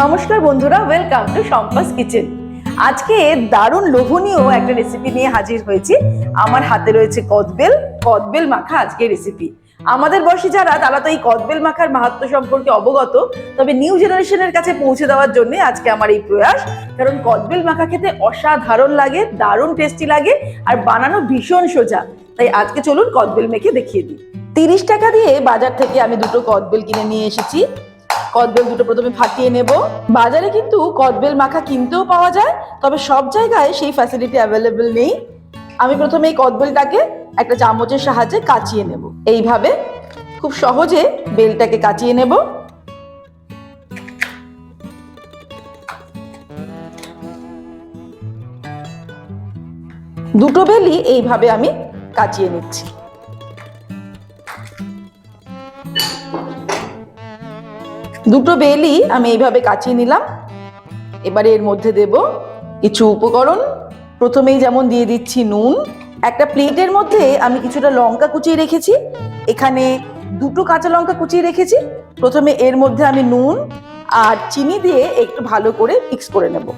নমস্কার বন্ধুরা welcome to সম্পাস kitchen আজকে দারুণ লোভনীয় একটা রেসিপি নিয়ে হাজির হয়েছি। আমার হাতে রয়েছে কদবেল। কদবেল মাখা আজকে রেসিপি আমাদের বয়সী যারা, তারা তো এই কদবেল মাখার মাহাত্ম সম্পর্কে অবগত। তবে নিউ জেনারেশনের কাছে পৌঁছে দেওয়ার জন্য আজকে আমার এই প্রয়াস। কারণ কদবেল মাখা খেতে অসাধারণ লাগে, দারুণ টেস্টি লাগে, আর বানানো ভীষণ সোজা। তাই আজকে চলুন কদবেল মেখে দেখিয়ে দিই। তিরিশ টাকা দিয়ে বাজার থেকে আমি দুটো কদবেল কিনে নিয়ে এসেছি। কদবেল দুটো প্রথমে ফাটিয়ে নেব। বাজারে কিন্তু কদবেল মাখা কিনতেও পাওয়া যায়, তবে সব জায়গায় সেই ফ্যাসিলিটি অ্যাভেলেবেল নেই। আমি প্রথমে এই কদবেলটাকে একটা চামচের সাহায্যে কাচিয়ে নেব। এইভাবে খুব সহজে বেলটাকে কাচিয়ে নেব। দুটো বেলই এইভাবে আমি কাচিয়ে নিচ্ছি। দুটো বেলই আমি এইভাবে কাচিয়ে নিলাম। এবারে এর মধ্যে দেব কিছু উপকরণ। প্রথমেই যেমন দিয়ে দিচ্ছি নুন। একটা প্লেটের মধ্যে আমি কিছুটা লঙ্কা কুচিয়ে রেখেছি। এখানে দুটো কাঁচা লঙ্কা কুচিয়ে রেখেছি। প্রথমে এর মধ্যে আমি নুন আর চিনি দিয়ে একটু ভালো করে মিক্স করে নেব।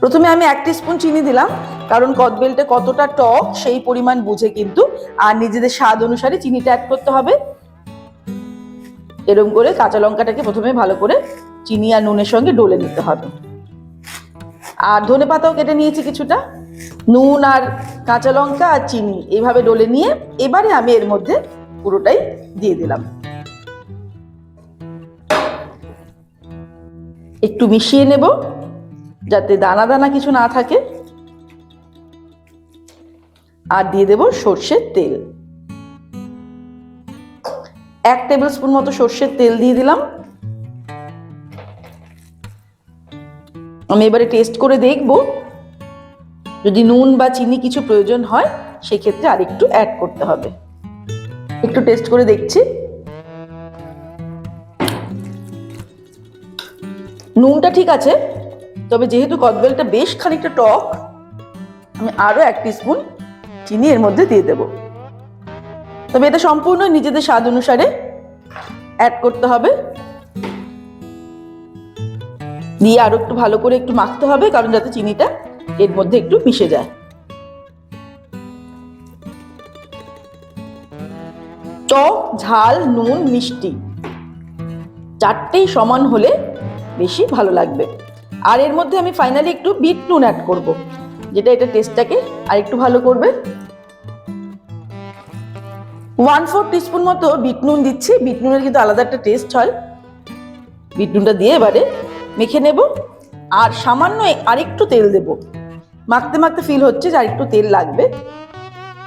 প্রথমে আমি এক স্পুন চিনি দিলাম, কারণ কদবেলটা কতটা টক সেই পরিমাণ বুঝে কিন্তু, আর নিজেদের স্বাদ অনুসারে চিনিটা অ্যাড করতে হবে। এরকম করে কাঁচা লঙ্কাটাকে প্রথমে ভালো করে চিনি আর নুনের সঙ্গে ডলে নিতে হবে। আর ধনে পাতাও কেটে নিয়েছি কিছুটা। নুন আর কাঁচা লঙ্কা আর চিনি এইভাবে ডলে নিয়ে এবারে আমি এর মধ্যে পুরোটাই দিয়ে দিলাম। একটু মিশিয়ে নেব যাতে দানা দানা কিছু না থাকে। আর দিয়ে দেব সর্ষের তেল। এক টেবিল স্পুন মতো সর্ষের তেল দিয়ে দিলাম। আমি এবারে টেস্ট করে দেখব। যদি নুন বা চিনি কিছু প্রয়োজন হয়, সেক্ষেত্রে আর একটু অ্যাড করতে হবে। একটু টেস্ট করে দেখছি। নুনটা ঠিক আছে, তবে যেহেতু কদবেলটা বেশ খানিকটা টক, আমি আরও এক স্পুন চিনি এর মধ্যে দিয়ে দেবো। তবে এটা সম্পূর্ণ নিজেদের স্বাদ অনুসারে অ্যাড করতে হবে। দিয়ে আরও একটু ভালো করে একটু মাখতে হবে, কারণ যাতে চিনিটা এর মধ্যে একটু মিশে যায়। টক, ঝাল, নুন, মিষ্টি চারটেই সমান হলে বেশি ভালো লাগবে। আর এর মধ্যে আমি ফাইনালি একটু বিট নুন অ্যাড করব, যেটা এটা টেস্টটাকে আর একটু ভালো করবে। ওয়ান ফোর টিস্পুন মতো বিট নুন দিচ্ছি। বিট নুনের কিন্তু আলাদা একটা টেস্ট হয়। বিট নুনটা দিয়ে এবারে মেখে নেব। আর সামান্য আরেকটু তেল দেব। মাখতে মাখতে ফিল হচ্ছে যে আরেকটু তেল লাগবে।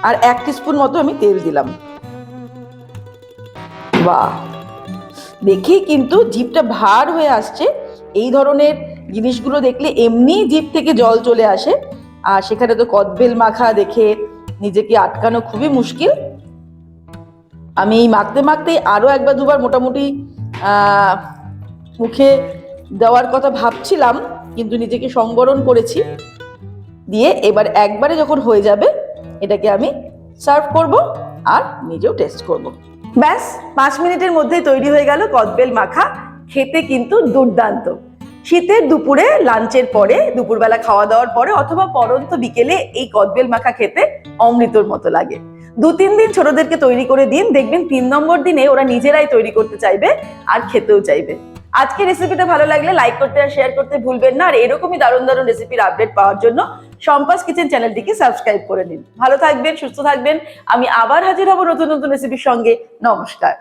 আর এক টিস্পুন মতো আমি তেল দিলাম। বাহ! দেখি কিন্তু জিপটা ভার হয়ে আসছে। এই ধরনের জিনিসগুলো দেখলে এমনি জিপ থেকে জল চলে আসে। আর সেখানে তো কদবেল মাখা দেখে নিজেকে আটকানো খুবই মুশকিল। আমি এই মাখতে মাখতে আরও একবার দুবার মোটামুটি মুখে দেওয়ার কথা ভাবছিলাম, কিন্তু নিজেকে সংবরণ করেছি। দিয়ে এবার একবারে যখন হয়ে যাবে, এটাকে আমি সার্ভ করব আর নিজেও টেস্ট করব। ব্যাস, পাঁচ মিনিটের মধ্যেই তৈরি হয়ে গেল কদবেল মাখা। খেতে কিন্তু দুর্দান্ত। শীতের দুপুরে, লাঞ্চের পরে, দুপুরবেলা খাওয়া দাওয়ার পরে, অথবা পরন্ত বিকেলে এই কদবেল মাখা খেতে অমৃতর মতো লাগে। দু তিন দিন ছোটদেরকে তৈরি করে দিন, দেখবেন তিন নম্বর দিনে ওরা নিজেরাই তৈরি করতে চাইবে আর খেতেও চাইবে। আজকে রেসিপিটা ভালো লাগলে লাইক করতে আর শেয়ার করতে ভুলবেন না, আর এরকমই দারুণ দারুণ রেসিপির আপডেট পাওয়ার জন্য সম্পাস কিচেন চ্যানেলটিকে সাবস্ক্রাইব করে নিন। ভালো থাকবেন, সুস্থ থাকবেন, আমি আবার হাজির হব নতুন নতুন রেসিপির সঙ্গে। নমস্কার।